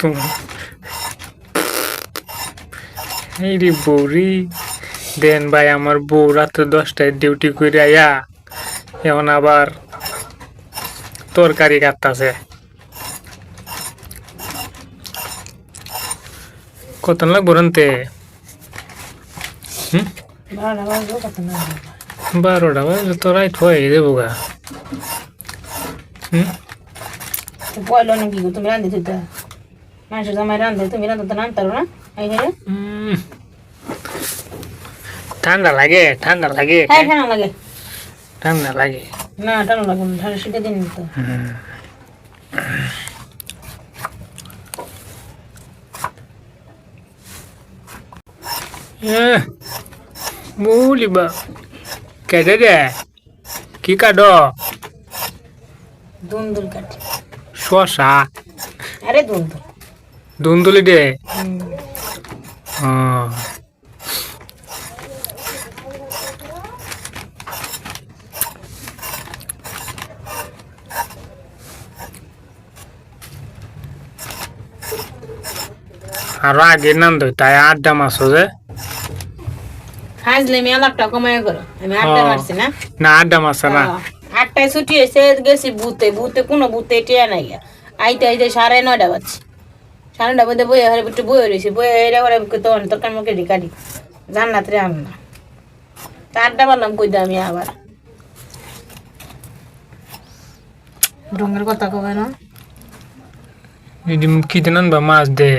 তোমার এই রে বৌরি। দেন ভাই আমার বউ রাত্রে দশটায় ডিউটি করে আয়া। এখন আবার তরকারি কাটতাছে। কত লাগবো রানতে? হুম? বারোটা বাজলো কত না বারোটা বাজলে তো রাইট হয়ে দেবো গা। হুম? তো পয়লো না কি গো, তুমি রান্ধি তুই মানুষের জামাই রান্ধে তুমি রান্ধতে তো নামতারো না এইখানে ঠান্ডা লাগে ঠান্ডা লাগে হ্যাঁ ঠান্ডা লাগে ঠান্ডা লাগে না ঠান্ডা লাগবে না ঠান্ডা শীতের দিন তো? কি কাট দুন্দুল কাটি শশা আরে দুন্দুল দুন্দুলি দে। আরও আগে নাম দই তাই আড্ডা মাছ যে। হাজলে আমি কমায় করো। মারছি না। না আড্ডা মাছ না। আটটায় ছুটি হয়েছে গেছি বুতে বুতে কোনো বুতে টিয়া নাই গিয়া। আইতে আইতে সাড়ে নয়টা বাজছে। নয়টা বাজে বই হারে একটু বই রয়েছে বই হেরে করে তো তরকার মুখে ঢিকারি জান্নাত রে আম না তা আড্ডা মারলাম কই আমি আবার। রঙের কথা কবে না যদি কি দিন আনবা মাছ দে।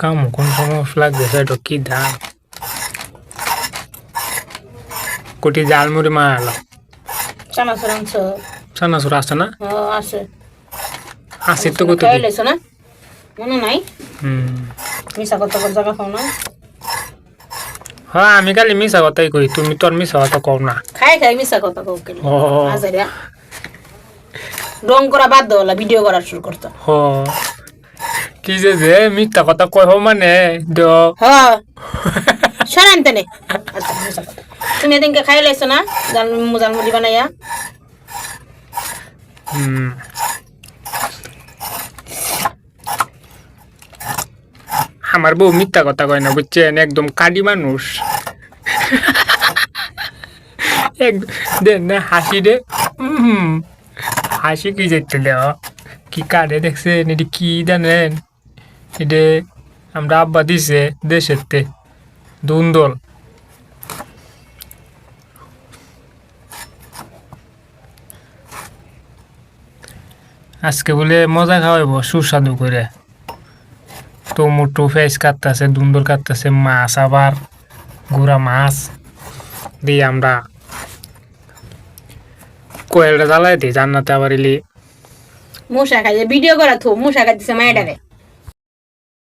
কাম কোন সমস্যা লাগবে সেটা কি ধান কোটি জাল মুড়ি মারালো চানাচুর আনছ? চানাচুর আছে না? ও আছে। আছে তো কত খাই না? মনে নাই? হুম। মিশা কথা করে জায়গা খাও না? হ্যাঁ আমি খালি মিশা কথাই কই তুমি তোর মিশা কথা কও না। খাই খাই মিশা কথা কও কেন ও আজারিয়া রং করা বাদ দেওয়ালা ভিডিও করা শুরু করতো হ। কি যে যে মিথ্যা কথা হো মানে দ। হ্যাঁ সরান তেনে? আচ্ছা মিশা কথা। তুমি এদিনকে খাই লাইছো না? জাল জাল মুড়ি বানাইয়া হুম আমার বউ মিথ্যা কথা কয় না বুঝছেন একদম কাডি মানুষ। দেন না হাসি হুম হাসি কি যেতে দেও কি কাটে দেখছেন এটি কি জানেন এটা আমরা আব্বা দিছে দেশের তে। দুন্দল। আজকে বলে মজা খাওয়াইব, সুস্বাদু করে। টমেটো ফেস কাটতেছে, দুন্দর কাটতেছে, মাছ আবার, গুড়া মাছ। দিয়ে আমরা কোয়েলটা জ্বালাই দিই, জান্নাতে আবার এলি। মশা খাইছে ভিডিও করা থো, মশা খাইতেছে মায়েরারে